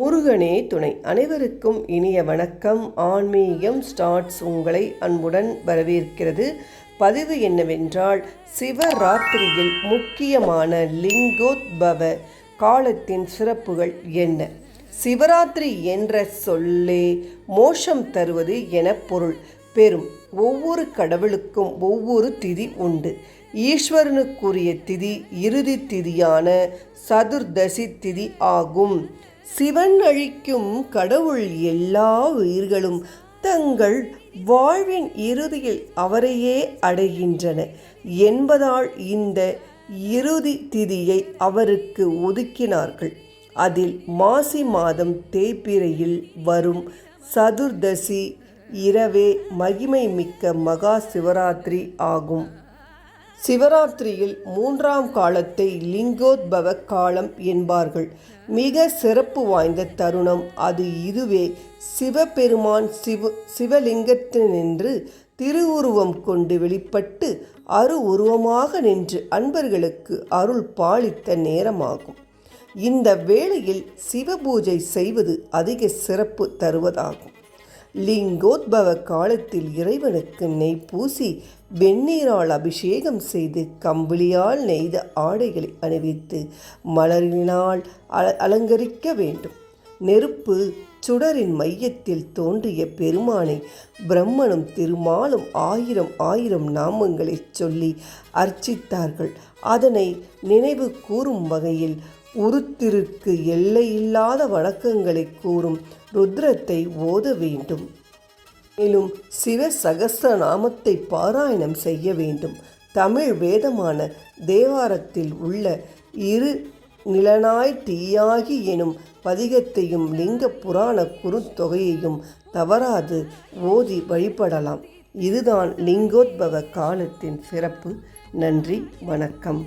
முருகனே துணை. அனைவருக்கும் இனிய வணக்கம். ஆன்மீகம் ஸ்டார்ட்ஸ் உங்களை அன்புடன் வரவேற்கிறது. பதிவு என்னவென்றால் சிவராத்திரியில் முக்கியமான லிங்கோத்பவ காலத்தின் சிறப்புகள் என்ன? சிவராத்திரி என்ற சொல்லே மோஷம் தருவது என பொருள். பெறும் ஒவ்வொரு கடவுளுக்கும் ஒவ்வொரு திதி உண்டு. ஈஸ்வரனுக்குரிய திதி இறுதி திதியான சதுர்தசி திதி ஆகும். சிவன் அழிக்கும் கடவுள் எல்லா உயிர்களும் தங்கள் வாழ்வின் இறுதியில் அவரையே அடைகின்றன. என்பதால் இந்த இறுதி திதியை அவருக்கு ஒதுக்கினார்கள். அதில் மாசி மாதம் தேய்பிரையில் வரும் சதுர்தசி இரவே மகிமை மிக்க மகா சிவராத்திரி ஆகும். சிவராத்திரியில் மூன்றாம் காலத்தை லிங்கோத்பவ காலம் என்பார்கள். மிக சிறப்பு வாய்ந்த தருணம் அது இதுவே. சிவபெருமான் சிவ சிவலிங்கத்தினின்று திருவுருவம் கொண்டு வெளிப்பட்டு அரு உருவமாக நின்று அன்பர்களுக்கு அருள் பாலித்த நேரமாகும். இந்த வேளையில் சிவபூஜை செய்வது அதிக சிறப்பு தருவதாகும். லிங்கோத்பவ காலத்தில் இறைவனுக்கு நெய் பூசி வெந்நீரால் அபிஷேகம் செய்து கம்பளியால் நெய்த ஆடைகளை அணிவித்து மலரினால் அல அலங்கரிக்க வேண்டும். நெருப்பு சுடரின் மையத்தில் தோன்றிய பெருமானை பிரம்மனும் திருமாலும் ஆயிரம் ஆயிரம் நாமங்களை சொல்லி அர்ச்சித்தார்கள். அதனை நினைவு கூறும் வகையில் உருத்திருக்கு எல்லையில்லாத வணக்கங்களை கூறும் ருத்ரத்தை ஓத வேண்டும். மேலும் சிவ சகஸ்ர நாமத்தை பாராயணம் செய்ய வேண்டும். தமிழ் வேதமான தேவாரத்தில் உள்ள இரு நிலனாய் தீயாகி எனும் பதிகத்தையும் லிங்க புராண குறுந்தொகையையும் தவறாது ஓதி வழிபடலாம். இதுதான் லிங்கோத்பவ காலத்தின் சிறப்பு. நன்றி வணக்கம்.